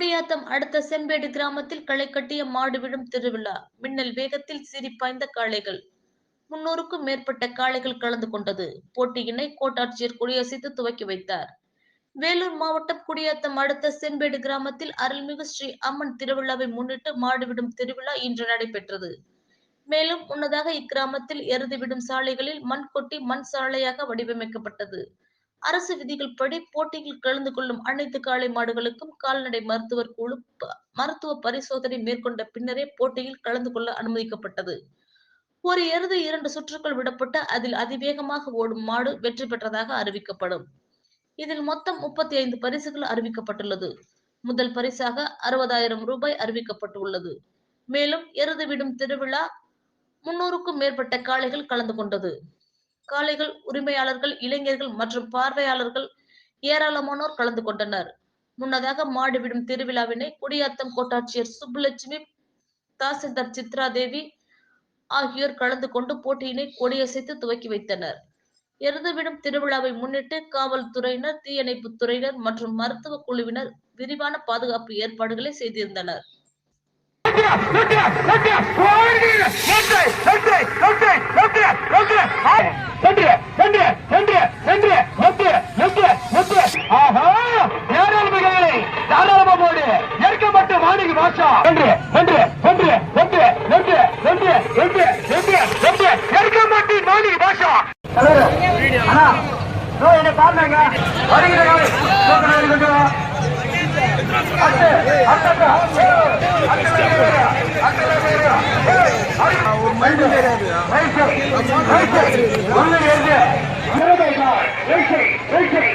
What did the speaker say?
குடியாத்தம் அடுத்த செம்பேடு கிராமத்தில் களை கட்டிய மாடு விடும் திருவிழா. மின்னல் வேகத்தில் சிரிப்பாய்ந்த காளைகள். முன்னூறுக்கும் மேற்பட்ட காளைகள் கலந்து கொண்டது. போட்டியினை கோட்டாட்சியர் கொடியசைத்து துவக்கி வைத்தார். வேலூர் மாவட்டம் குடியாத்தம் அடுத்த செம்பேடு கிராமத்தில் அருள்மிகு ஸ்ரீ அம்மன் திருவிழாவை முன்னிட்டு மாடுவிடும் திருவிழா இன்று நடைபெற்றது. மேலும் முன்னதாக இக்கிராமத்தில் எருதுவிடும் சாலைகளில் மண் கொட்டி மண் சாலையாக வடிவமைக்கப்பட்டது. அரசு விதிகள் படி போட்டியில் கலந்து கொள்ளும் அனைத்து காளை மாடுகளுக்கும் கால்நடை மருத்துவர் குழு மருத்துவ பரிசோதனை மேற்கொண்ட பின்னரே போட்டியில் கலந்து கொள்ள அனுமதிக்கப்பட்டது. ஒரு எருது இரண்டு சுற்றுக்கள் விடப்பட்டு அதில் அதிவேகமாக ஓடும் மாடு வெற்றி பெற்றதாக அறிவிக்கப்படும். இதில் மொத்தம் முப்பத்தி ஐந்து பரிசுகள் அறிவிக்கப்பட்டுள்ளது. முதல் பரிசாக அறுபதாயிரம் ரூபாய் அறிவிக்கப்பட்டுள்ளது. மேலும் எருது விடும் திருவிழா முன்னூறுக்கும் மேற்பட்ட காளைகள் கலந்து கொண்டது. காளைகள் உரிமையாளர்கள் இளைஞர்கள் மற்றும் பார்வையாளர்கள் ஏராளமானோர் கலந்து கொண்டனர் முன்னதாக மாடுவிடும் திருவிழாவினை குடியாத்தம் கோட்டாட்சியர் சுப்புலட்சுமி தாசில்தார் சித்ரா தேவி ஆகியோர் கலந்து கொண்டு போட்டியினை கொடியசைத்து துவக்கி வைத்தனர் எருதுவிடும் திருவிழாவை முன்னிட்டு காவல்துறையினர் தீயணைப்புத் துறையினர் மற்றும் மருத்துவ குழுவினர் விரிவான பாதுகாப்பு ஏற்பாடுகளை செய்திருந்தனர் என்ன பாருங்க வருகிற நாள் கொண்டு வா அட்டு அட்டா அட்டு